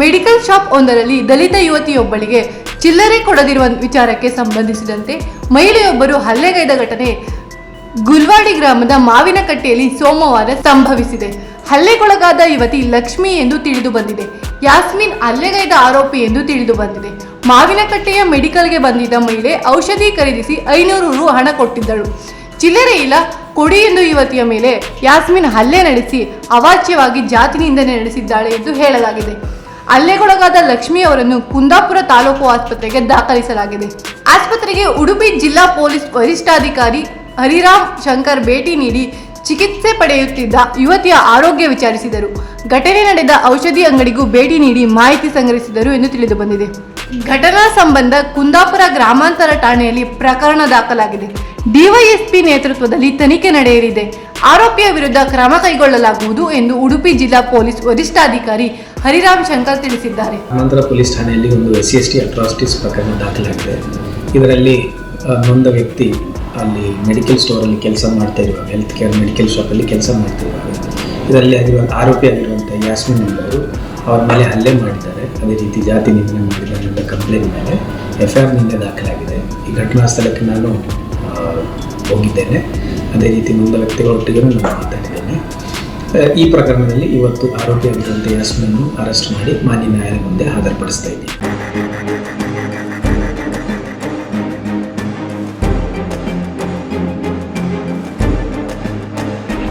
Medical shop ಒಂದರಲ್ಲಿ ದಲಿತ ಯುವತಿಯೊಬ್ಬಳಿಗೆ ಚಿಲ್ಲರೆ ಕೊಡದಿರುವ ವಿಚಾರಕ್ಕೆ ಸಂಬಂಧಿಸಿದಂತೆ ಮಹಿಳೆಯೊಬ್ಬರು ಹಲ್ಲೆಗೈದ ಘಟನೆ ಗುಲ್ವಾಡಿ ಗ್ರಾಮದ ಮಾವಿನಕಟ್ಟೆಯಲ್ಲಿ ಸೋಮವಾರ ಸಂಭವಿಸಿದೆ. ಹಲ್ಲೆಗೊಳಗಾದ ಯುವತಿ ಲಕ್ಷ್ಮಿ ಎಂದು ತಿಳಿದು ಬಂದಿದೆ. ಯಾಸ್ಮಿನ್ ಹಲ್ಲೆಗೈದ ಆರೋಪಿ ಎಂದು ತಿಳಿದು ಬಂದಿದೆ. ಮಾವಿನಕಟ್ಟೆಯ ಮೆಡಿಕಲ್ಗೆ ಬಂದಿದ್ದ ಮಹಿಳೆ ಔಷಧಿ ಖರೀದಿಸಿ ಐನೂರು ರು ಹಣ ಕೊಟ್ಟಿದ್ದಳು. ಚಿಲ್ಲರೆ ಇಲ್ಲ, ಕೊಡಿ ಎಂದು ಯುವತಿಯ ಮೇಲೆ ಯಾಸ್ಮಿನ್ ಹಲ್ಲೆ ನಡೆಸಿ ಅವಾಚ್ಯವಾಗಿ ಜಾತಿ ನಿಂದನೆ ನಡೆಸಿದ್ದಾಳೆ ಎಂದು ಹೇಳಲಾಗಿದೆ. ಹಲ್ಲೆಗೊಳಗಾದ ಲಕ್ಷ್ಮಿ ಅವರನ್ನು ಕುಂದಾಪುರ ತಾಲೂಕು ಆಸ್ಪತ್ರೆಗೆ ದಾಖಲಿಸಲಾಗಿದೆ. ಆಸ್ಪತ್ರೆಗೆ ಉಡುಪಿ ಜಿಲ್ಲಾ ಪೊಲೀಸ್ ವರಿಷ್ಠಾಧಿಕಾರಿ ಹರಿರಾಮ್ ಶಂಕರ್ ಭೇಟಿ ನೀಡಿ ಚಿಕಿತ್ಸೆ ಪಡೆಯುತ್ತಿದ್ದ ಯುವತಿಯ ಆರೋಗ್ಯ ವಿಚಾರಿಸಿದರು. ಘಟನೆ ನಡೆದ ಔಷಧಿ ಅಂಗಡಿಗೂ ಭೇಟಿ ನೀಡಿ ಮಾಹಿತಿ ಸಂಗ್ರಹಿಸಿದರು ಎಂದು ತಿಳಿದು ಬಂದಿದೆ ಘಟನಾ ಸಂಬಂಧ ಕುಂದಾಪುರ ಗ್ರಾಮಾಂತರ ಠಾಣೆಯಲ್ಲಿ ಪ್ರಕರಣ ದಾಖಲಾಗಿದೆ. ಡಿವೈಎಸ್ಪಿ ನೇತೃತ್ವದಲ್ಲಿ ತನಿಖೆ ನಡೆಯಲಿದೆ. ಆರೋಪಿಯ ವಿರುದ್ಧ ಕ್ರಮ ಕೈಗೊಳ್ಳಲಾಗುವುದು ಎಂದು ಉಡುಪಿ ಜಿಲ್ಲಾ ಪೊಲೀಸ್ ವರಿಷ್ಠಾಧಿಕಾರಿ ಹರಿರಾಮ್ ಶಂಕರ್ ತಿಳಿಸಿದ್ದಾರೆ. ಆನಂತರ ಪೊಲೀಸ್ ಠಾಣೆಯಲ್ಲಿ ಒಂದು S C S T atrocities ಪ್ರಕರಣ ದಾಖಲಾಗಿದೆ. ಇದರಲ್ಲಿ ನೊಂದ ವ್ಯಕ್ತಿ ಅಲ್ಲಿ ಮೆಡಿಕಲ್ ಸ್ಟೋರಲ್ಲಿ ಕೆಲಸ ಮಾಡ್ತಾ ಇರುವಾಗ ಹೆಲ್ತ್ ಕೇರ್ ಮೆಡಿಕಲ್ ಶಾಪಲ್ಲಿ ಕೆಲಸ ಮಾಡ್ತಿರುವಾಗ ಇದರಲ್ಲಿ ಆಗಿರುವಂಥ ಆರೋಪಿ ಆಗಿರುವಂಥ ಯಾಸ್ಮಿನ್ ಎಂಬವರು ಅವ್ರ ಮೇಲೆ ಹಲ್ಲೆ ಮಾಡಿದ್ದಾರೆ. ಅದೇ ರೀತಿ ಜಾತಿ ನಿಂದನೆ ಮಾಡಿದ್ದಾರೆ ಅಂತ ಕಂಪ್ಲೇಂಟ್ ಮೇಲೆ ಎಫ್ ಐ ಆರ್ನಿಂದ ದಾಖಲಾಗಿದೆ. ಈ ಘಟನಾ ಸ್ಥಳಕ್ಕೆ ನಾನು ಹೋಗಿದ್ದೇನೆ. ಅದೇ ರೀತಿ ನೊಂದ ವ್ಯಕ್ತಿಗಳೊಟ್ಟಿಗೆ ನಾನು ಮಾತಾಡಿದ್ದೇನೆ. ಈ ಪ್ರಕರಣದಲ್ಲಿ ಇವತ್ತು ಆರೋಪಿಯಾಗಿದ್ದಂತೆ ಯಸ್ಮಿನ್ ಅರೆಸ್ಟ್ ಮಾಡಿ ಮಾನ್ಯ ನ್ಯಾಯಾಲಯ ಮುಂದೆ ಹಾಜರುಪಡಿಸ್ತಾ ಇದ್ದೀವಿ.